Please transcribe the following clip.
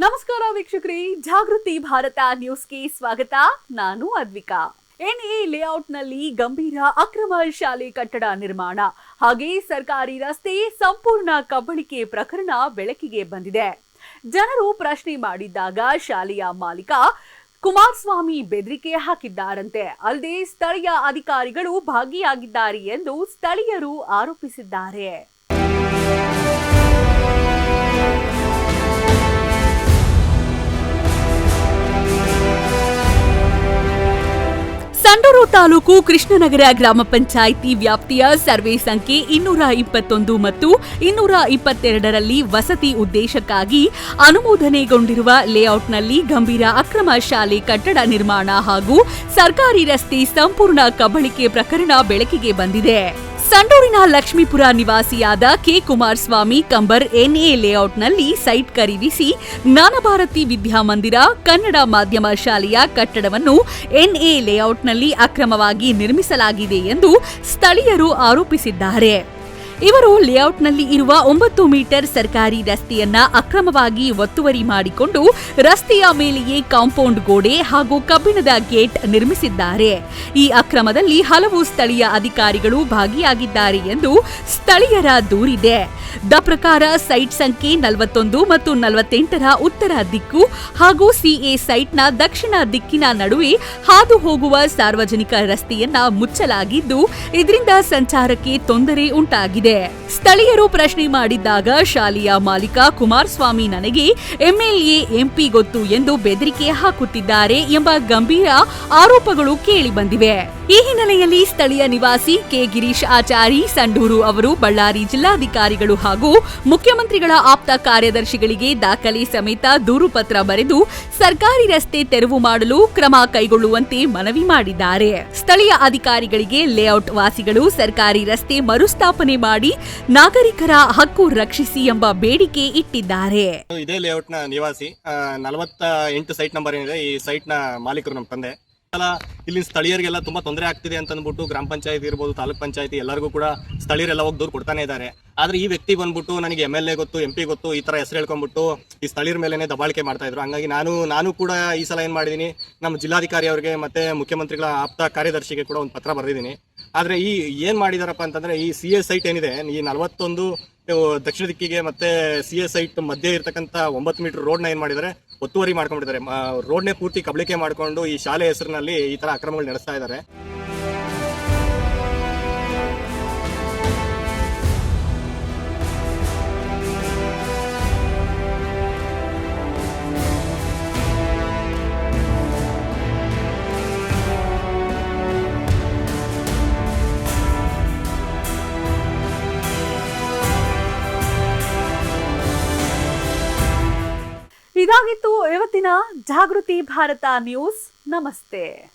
ನಮಸ್ಕಾರ ವೀಕ್ಷಕರಿ, ಜಾಗೃತಿ ಭಾರತ ನ್ಯೂಸ್ಗೆ ಸ್ವಾಗತ. ನಾನು ಅದ್ವಿಕಾ. ಎನ್ಎ ಲೇಔಟ್ನಲ್ಲಿ ಗಂಭೀರ ಅಕ್ರಮ ಶಾಲೆ ಕಟ್ಟಡ ನಿರ್ಮಾಣ. ಹಾಗೆ ಸರ್ಕಾರಿ ರಸ್ತೆ ಸಂಪೂರ್ಣ ಕಬಳಿಕೆ ಪ್ರಕರಣ ಬೆಳಕಿಗೆ ಬಂದಿದೆ. ಜನರು ಪ್ರಶ್ನೆ ಮಾಡಿದ್ದಾಗ ಶಾಲೆಯ ಮಾಲೀಕ ಕುಮಾರಸ್ವಾಮಿ ಬೆದರಿಕೆ ಹಾಕಿದ್ದಾರಂತೆ. ಅಲ್ಲದೆ ಸ್ಥಳೀಯ ಅಧಿಕಾರಿಗಳು ಭಾಗಿಯಾಗಿದ್ದಾರೆ ಎಂದು ಸ್ಥಳೀಯರು ಆರೋಪಿಸಿದ್ದಾರೆ. ತಾಲೂಕು ಕೃಷ್ಣನಗರ ಗ್ರಾಮ ಪಂಚಾಯಿತಿ ವ್ಯಾಪ್ತಿಯ ಸರ್ವೆ ಸಂಖ್ಯೆ ಇನ್ನೂರ ಇಪ್ಪತ್ತೊಂದು ಮತ್ತು ಇನ್ನೂರ ಇಪ್ಪತ್ತೆರಡರಲ್ಲಿ ವಸತಿ ಉದ್ದೇಶಕ್ಕಾಗಿ ಅನುಮೋದನೆಗೊಂಡಿರುವ ಲೇಔಟ್ನಲ್ಲಿ ಗಂಭೀರ ಅಕ್ರಮ ಶಾಲೆ ಕಟ್ಟಡ ನಿರ್ಮಾಣ ಹಾಗೂ ಸರ್ಕಾರಿ ರಸ್ತೆ ಸಂಪೂರ್ಣ ಕಬಳಿಕೆ ಪ್ರಕರಣ ಬೆಳಕಿಗೆ ಬಂದಿದೆ. ಸಂಡೂರಿನ ಲಕ್ಷ್ಮೀಪುರ ನಿವಾಸಿಯಾದ ಕೆ ಕುಮಾರಸ್ವಾಮಿ ಕಂಬರ್ ಎನ್ಎ ಲೇಔಟ್ನಲ್ಲಿ ಸೈಟ್ ಖರೀದಿಸಿ ಜ್ಞಾನಭಾರತಿ ವಿದ್ಯಾಮಂದಿರ, ಕನ್ನಡ ಮಾಧ್ಯಮ ಶಾಲೆಯ ಕಟ್ಟಡವನ್ನು ಎನ್ಎ ಲೇಔಟ್ನಲ್ಲಿ ಅಕ್ರಮವಾಗಿ ನಿರ್ಮಿಸಲಾಗಿದೆ ಎಂದು ಸ್ಥಳೀಯರು ಆರೋಪಿಸಿದ್ದಾರೆ. ಇವರು ಲೇಔಟ್ನಲ್ಲಿ ಇರುವ ಒಂಬತ್ತು ಮೀಟರ್ ಸರ್ಕಾರಿ ರಸ್ತೆಯನ್ನ ಅಕ್ರಮವಾಗಿ ಒತ್ತುವರಿ ಮಾಡಿಕೊಂಡು ರಸ್ತೆಯ ಮೇಲೆಯೇ ಕಾಂಪೌಂಡ್ ಗೋಡೆ ಹಾಗೂ ಕಬ್ಬಿಣದ ಗೇಟ್ ನಿರ್ಮಿಸಿದ್ದಾರೆ. ಈ ಅಕ್ರಮದಲ್ಲಿ ಹಲವು ಸ್ಥಳೀಯ ಅಧಿಕಾರಿಗಳು ಭಾಗಿಯಾಗಿದ್ದಾರೆ ಎಂದು ಸ್ಥಳೀಯರ ದೂರಿದೆ. ದ ಪ್ರಕಾರ ಸೈಟ್ ಸಂಖ್ಯೆ ನಲವತ್ತೊಂದು ಮತ್ತು ನಲವತ್ತೆಂಟರ ಉತ್ತರ ದಿಕ್ಕು ಹಾಗೂ ಸಿಎ ಸೈಟ್ನ ದಕ್ಷಿಣ ದಿಕ್ಕಿನ ನಡುವೆ ಹಾದು ಹೋಗುವ ಸಾರ್ವಜನಿಕ ರಸ್ತೆಯನ್ನ ಮುಚ್ಚಲಾಗಿದ್ದು, ಇದರಿಂದ ಸಂಚಾರಕ್ಕೆ ತೊಂದರೆ ಉಂಟಾಗಿದೆ. puder. ಸ್ಥಳೀಯರು ಪ್ರಶ್ನೆ ಮಾಡಿದ್ದಾಗ ಶಾಲೆಯ ಮಾಲೀಕ ಕುಮಾರಸ್ವಾಮಿ ನನಗೆ ಎಂಎಲ್ಎ, ಎಂಪಿ ಗೊತ್ತು ಎಂದು ಬೆದರಿಕೆ ಹಾಕುತ್ತಿದ್ದಾರೆ ಎಂಬ ಗಂಭೀರ ಆರೋಪಗಳು ಕೇಳಿಬಂದಿವೆ ಈ ಹಿನ್ನೆಲೆಯಲ್ಲಿ ಸ್ಥಳೀಯ ನಿವಾಸಿ ಕೆ. ಗಿರೀಶ್ ಆಚಾರಿ, ಸಂಡೂರು ಅವರು ಬಳ್ಳಾರಿ ಜಿಲ್ಲಾಧಿಕಾರಿಗಳು ಹಾಗೂ ಮುಖ್ಯಮಂತ್ರಿಗಳ ಆಪ್ತ ಕಾರ್ಯದರ್ಶಿಗಳಿಗೆ ದಾಖಲೆ ಸಮೇತ ದೂರು ಪತ್ರ ಬರೆದು ಸರ್ಕಾರಿ ರಸ್ತೆ ತೆರವು ಮಾಡಲು ಕ್ರಮ ಕೈಗೊಳ್ಳುವಂತೆ ಮನವಿ ಮಾಡಿದ್ದಾರೆ. ಸ್ಥಳೀಯ ಅಧಿಕಾರಿಗಳಿಗೆ ಲೇಔಟ್ ವಾಸಿಗಳು ಸರ್ಕಾರಿ ರಸ್ತೆ ಮರುಸ್ಥಾಪನೆ ಮಾಡಿ ನಾಗರಿಕರ ಹಕ್ಕು ರಕ್ಷಿಸಿ ಎಂಬ ಬೇಡಿಕೆ ಇಟ್ಟಿದ್ದಾರೆ. ಇದೇ ಲೇಔಟ್ನ ನಿವಾಸಿ ನಲವತ್ತ ಎಂಟು ಸೈಟ್ ನಂಬರ್ ಏನಿದೆ, ಈ ಸೈಟ್ನ ಮಾಲೀಕರು ನಮ್ಮ ತಂದೆ. ಇಲ್ಲಿ ಸ್ಥಳೀಯರಿಗೆಲ್ಲ ತುಂಬಾ ತೊಂದರೆ ಆಗ್ತಿದೆ ಅಂತ ಅಂದ್ಬಿಟ್ಟು ಗ್ರಾಮ ಪಂಚಾಯತ್ ಇರ್ಬೋದು, ತಾಲೂಕ್ ಪಂಚಾಯತಿ, ಎಲ್ಲರಿಗೂ ಕೂಡ ಸ್ಥಳೀಯರೆಲ್ಲ ಹೋಗಿ ದೂರು ಕೊಡ್ತಾನೆ ಇದ್ದಾರೆ ಆದ್ರೆ ಈ ವ್ಯಕ್ತಿ ಬಂದ್ಬಿಟ್ಟು ನನಗೆ ಎಂ ಎಲ್ ಎ ಗೊತ್ತು ಎಂ ಪಿ ಗೊತ್ತು, ಈ ತರ ಹೆಸರು ಹೇಳ್ಕೊಂಡ್ಬಿಟ್ಟು ಈ ಸ್ಥಳೀಯರ ಮೇಲೆನೆ ದಬಾಳಿಕೆ ಮಾಡ್ತಾ ಇದ್ರು. ಹಂಗಾಗಿ ನಾನು ನಾನು ಕೂಡ ಈ ಸಲ ಏನ್ ಮಾಡಿದೀನಿ, ನಮ್ಮ ಜಿಲ್ಲಾಧಿಕಾರಿ ಅವರಿಗೆ ಮತ್ತೆ ಮುಖ್ಯಮಂತ್ರಿಗಳ ಆಪ್ತ ಕಾರ್ಯದರ್ಶಿಗೆ ಕೂಡ ಒಂದು ಪತ್ರ ಬರೆದಿದ್ದೀನಿ ಆದ್ರೆ ಈ ಏನ್ ಮಾಡಿದಾರಪ್ಪ ಅಂತಂದ್ರೆ ಈ ಸಿ ಎಸ್ ಸೈಟ್ ಏನಿದೆ, ಈ ನಲವತ್ತೊಂದು ದಕ್ಷಿಣ ದಿಕ್ಕಿಗೆ ಮತ್ತೆ ಸಿ ಎಸ್ ಸೈಟ್ ಮಧ್ಯೆ ಇರ್ತಕ್ಕಂಥ ಒಂಬತ್ತು ಮೀಟರ್ ರೋಡ್ನ ಏನ್ ಮಾಡಿದ್ದಾರೆ ಒತ್ತುವರಿ ಮಾಡ್ಕೊಂಡಿದ್ದಾರೆ ರೋಡ್ನೇ ಪೂರ್ತಿ ಕಬಳಿಕೆ ಮಾಡ್ಕೊಂಡು ಈ ಶಾಲೆ ಹೆಸರಿನಲ್ಲಿ ಈ ತರ ಅಕ್ರಮಗಳು ನಡೆಸ್ತಾ ಇದ್ದಾರೆ. ಇದಾಗಿತ್ತು ಇವತ್ತಿನ ಜಾಗೃತಿ ಭಾರತ ನ್ಯೂಸ್. ನಮಸ್ತೆ.